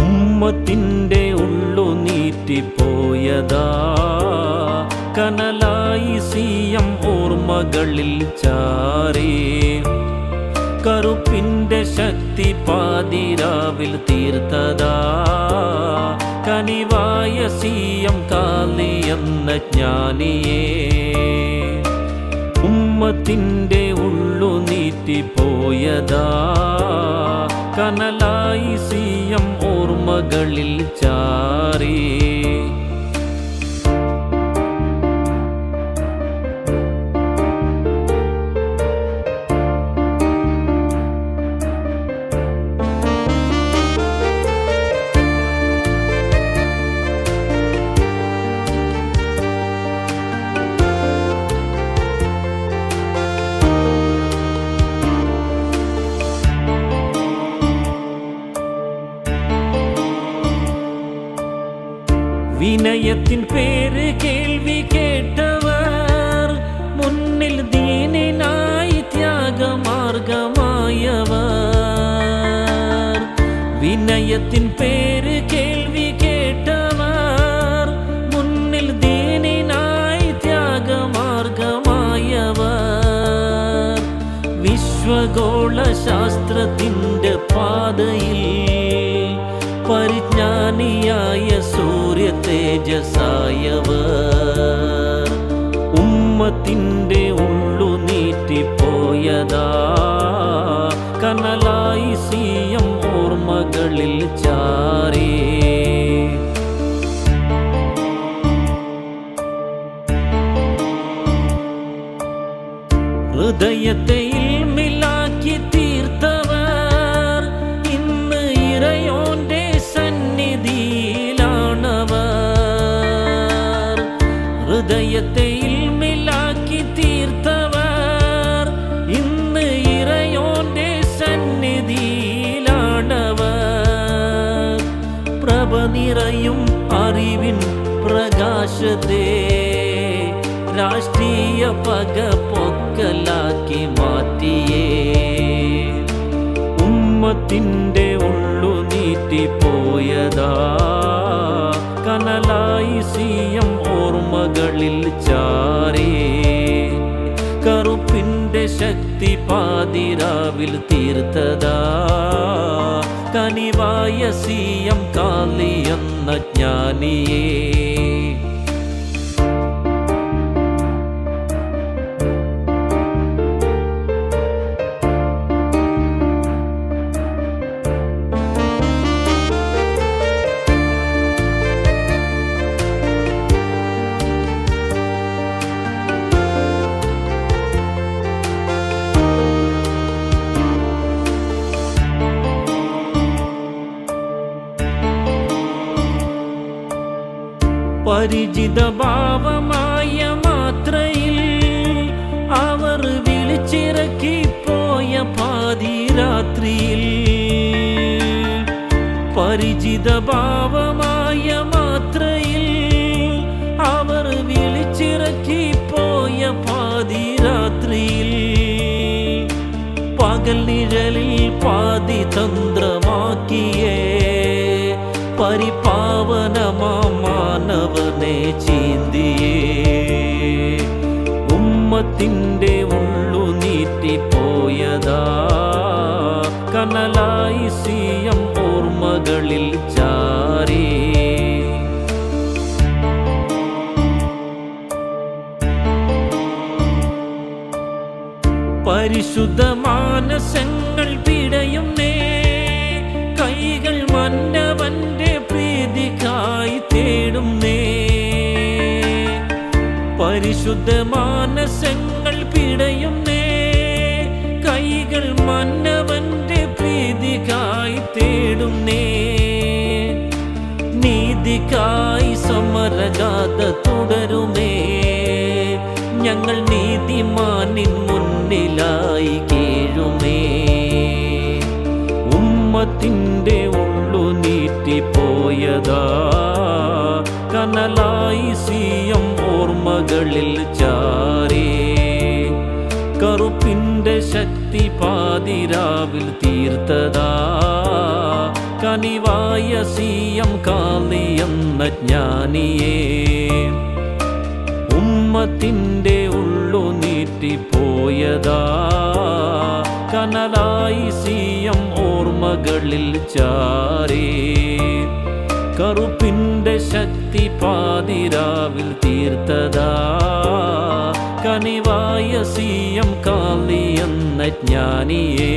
ഉമ്മത്തിന്റെ ഉള്ളു നീറ്റിപ്പോയതാ കനലായി സീയം ഓർമ്മകളിൽ ചാറി കറുപ്പിന്റെ ശക്തി പാതിരാവിൽ തീർത്തതാ. കനിവായ സീയം കാലി എന്ന ജ്ഞാനിയേ. ഉമ്മത്തിന്റെ ഉള്ളു നീ നീറ്റിപ്പോയതാ കനലായി സിയം ഓർമ്മകളിൽ ചാറി. വിനയത്തിൻ പേര് കേൾവി കേട്ടവർ മുന്നിൽ ദീനിനായി ത്യാഗമാർഗമായവർ വിനയത്തിൻ പേര് കേൾവി കേട്ടവർ മുന്നിൽ ദീനിനായി ത്യാഗമാർഗമായവർ വിശ്വഗോള ശാസ്ത്രത്തിൻ്റെ പാതയിൽ പരിജ്ഞാനിയായ സൂര്യ തേജസായവർ ഉമ്മത്തിന്റെ ഉള്ളു നീറ്റിപ്പോയതാ. കനലായി സീയം ഓർമ്മകളിൽ ചാരേ. ഹൃദയത്തെ ഹൃദയത്തെ ഇൽമിലാക്കി തീർത്തവർ. ഇന്ന് ഇറയോന്റെ സന്നിധിയിലാണവർ. പ്രഭ നിറയും അറിവിൻ പ്രകാശത്തെ രാഷ്ട്രീയ പക പൊക്കലാക്കി മാറ്റിയേ. ഉമ്മത്തിന്റെ ഉള്ളു നീറ്റിപ്പോയതാ ചാരേ കറുപ്പിന്റെ ശക്തി പാതിരാവിൽ തീർത്തതാ. കനിവായ സീയം കാലി എന്ന ജ്ഞാനിയേ പരിചിത ഭാവമായ മാത്രയിൽ അവർ വിളിച്ചിറക്കി പോയ പാതിരാത്രിയിൽ. പരിചിത ഭാവമായ മാത്രയിൽ അവർ വിളിച്ചിറക്കി പോയ പാതിരാത്രിയിൽ. പകൽ നിഴലിൽ പാതി തന്ത്രമാക്കിയേ ഉമ്മത്തിന്റെ ഉള്ളു നീറ്റിപ്പോയതാ. കനലായി സീയം ഓർമ്മകളിൽ ചാരേ. പരിശുദ്ധ മാനസങ്ങൾ പിടയുന്നേ. കൈകൾ മന്നവന്റെ പ്രീതിക്കായി തേടുന്നേ. പരിശുദ്ധ സമരഗാഥ തുടരുമേ. ഞങ്ങൾ നീതിമാനിൻ മുന്നിലായി കീഴുമേ. ഉമ്മത്തിന്റെ ഉള്ളു നീറ്റിപ്പോയതാ. കനലായി സീയം ഓർമ്മകളിൽ ചാരേ. കറുപ്പിന്റെ ശക്തി പാതിരാവിൽ തീർത്തതാ. കനിവായ സീയം എന്ന ജ്ഞാനിയേ ഉമ്മത്തിന്റെ ഉള്ളു നീട്ടിപ്പോയതാ. കനലായി സീയം ഓർമ്മകളിൽ ചാരേ കറുപ്പിന്റെ ശക്തി പാതിരാവിൽ തീർത്തതാ. കനിവായ സീയം എന്ന ജ്ഞാനിയേ